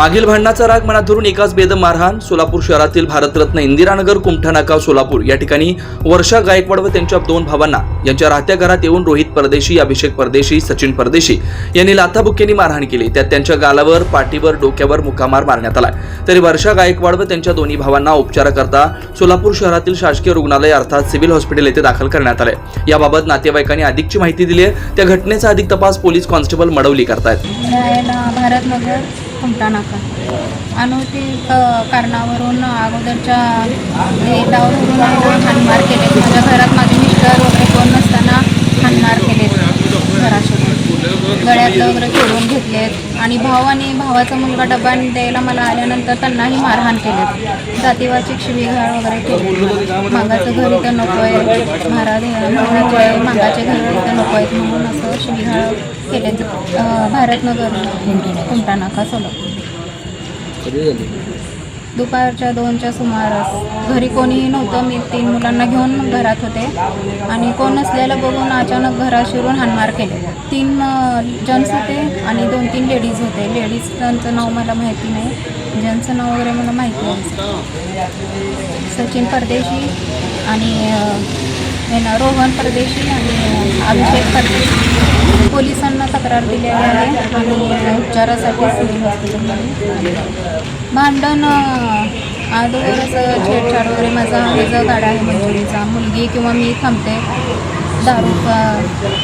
मागील भांडणाचा राग मनात धरून एकाच बेदम मारहाण सोलापूर शहरातील भारतरत्न इंदिरानगर कुमठा नाका सोलापूर या ठिकाणी वर्षा गायकवाड व त्यांच्या दोन भावांना यांच्या राहत्या घरात येऊन रोहित परदेशी अभिषेक परदेशी सचिन परदेशी यांनी लाथाबुक्क्यांनी मारहाण केली. त्यात त्यांच्या गालावर पाठीवर डोक्यावर मुकामार मारण्यात आला. तरी वर्षा गायकवाड व त्यांच्या दोन्ही भावांना उपचाराकरता सोलापूर शहरातील शासकीय रुग्णालय अर्थात सिव्हिल हॉस्पिटल येथे दाखल करण्यात आले. याबाबत नातेवाईकांनी अधिकची माहिती दिली आहे. त्या घटनेचा अधिक तपास पोलीस कॉन्स्टेबल मडवली करतायत राहायला नाका अनौतिक कारणावरून अगोदरच्या भेदावरून हाणमार केले माझ्या घरात माझे मिस्टर वगैरे कोण नसताना हाणमार केले घराशी गळ्यातलं वगैरे तोडून घेतलेत. आणि भाव आणि भावाचा मुलगा डबा द्यायला मला आल्यानंतर त्यांनाही मारहाण केले. जातीवाचिक शिवीघाळ वगैरे केली. मागाचं घर इथं नको आहे. महाराज मागाचे घर इथं नको आहेत म्हणून असं शिवीघाळ केले भारतनगर कुमटा नाका सोलापूर दुपारच्या दोनच्या सुमारास. घरी कोणीही नव्हतं मी तीन मुलांना घेऊन घरात होते. आणि कोण नसलेलं बघून अचानक घरात शिरून हाणमार केले. तीन जन्स होते आणि दोन तीन लेडीज होते. लेडीजचं नाव मला माहिती नाही. जेंट्सचं नाव वगैरे मला माहिती आहे सचिन परदेशी आणि हे ना रोहन परदेशी आणि अभिषेक परदेशी. पोलिसांना तक्रार दिलेली आहे आणि उपचारासाठी सिव्हिल हॉस्पिटलमध्ये भांडण अ, अगोदर असं छेडछाड वगैरे माझा हे जो गाडा आहे मंजुरीचा मुलगी किंवा मी थांबते. दारू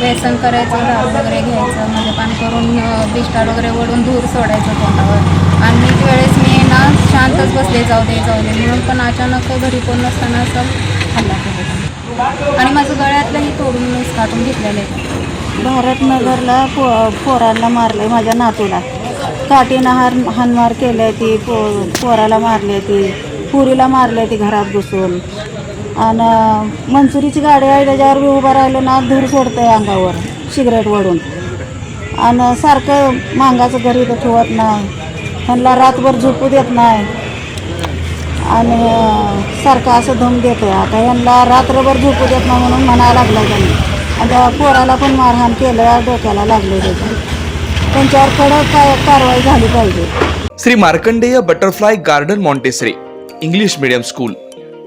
व्यसन करायचं दारू वगैरे घ्यायचं मद्यपान करून बिस्टार वगैरे ओढून धूर सोडायचं तोंडावर. आणि वेळेस मी ना शांतच बसले जाऊ दे जाऊ दे म्हणून पण अचानक घरी कोण नसताना असं हल्ला केला. आणि माझं गळ्यातलंही तोडून काढून घेतलेलं आहे. भारतनगरला पो पोराला मारले माझ्या नातूला. काठीनं हार हानमार केली ती पो पोराला मारली ती पुरीला मारली ती घरात घुसून. आणि मंचुरीची गाडी आहे त्याच्यावर बी उभं राहिलो ना धूर सोडतं आहे अंगावर सिगरेट वडून. आणि सारखं मांगाचं घरी तर ठेवत नाही. त्यांना रातभर झोपू देत नाही. आणि सारखं असं धम देत आहे आता यांना रात्रभर झोपू देत नाही म्हणून म्हणायला लागलं त्यांनी. आता पोराला पण मारहाण केलं डोक्याला लागले त्याच्या त्यांच्यावर कडक काय कारवाई झाली पाहिजे. Shri Markandeya butterfly garden Montessori English medium school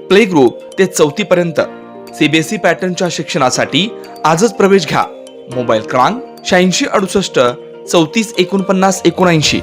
play group ते चौथी पर्यंत सीबीएसई पॅटर्नच्या शिक्षणासाठी आजच प्रवेश घ्या. मोबाईल क्रमांक शहाऐंशी अडुसष्ट चौतीस एकोणपन्नास एकोणऐंशी.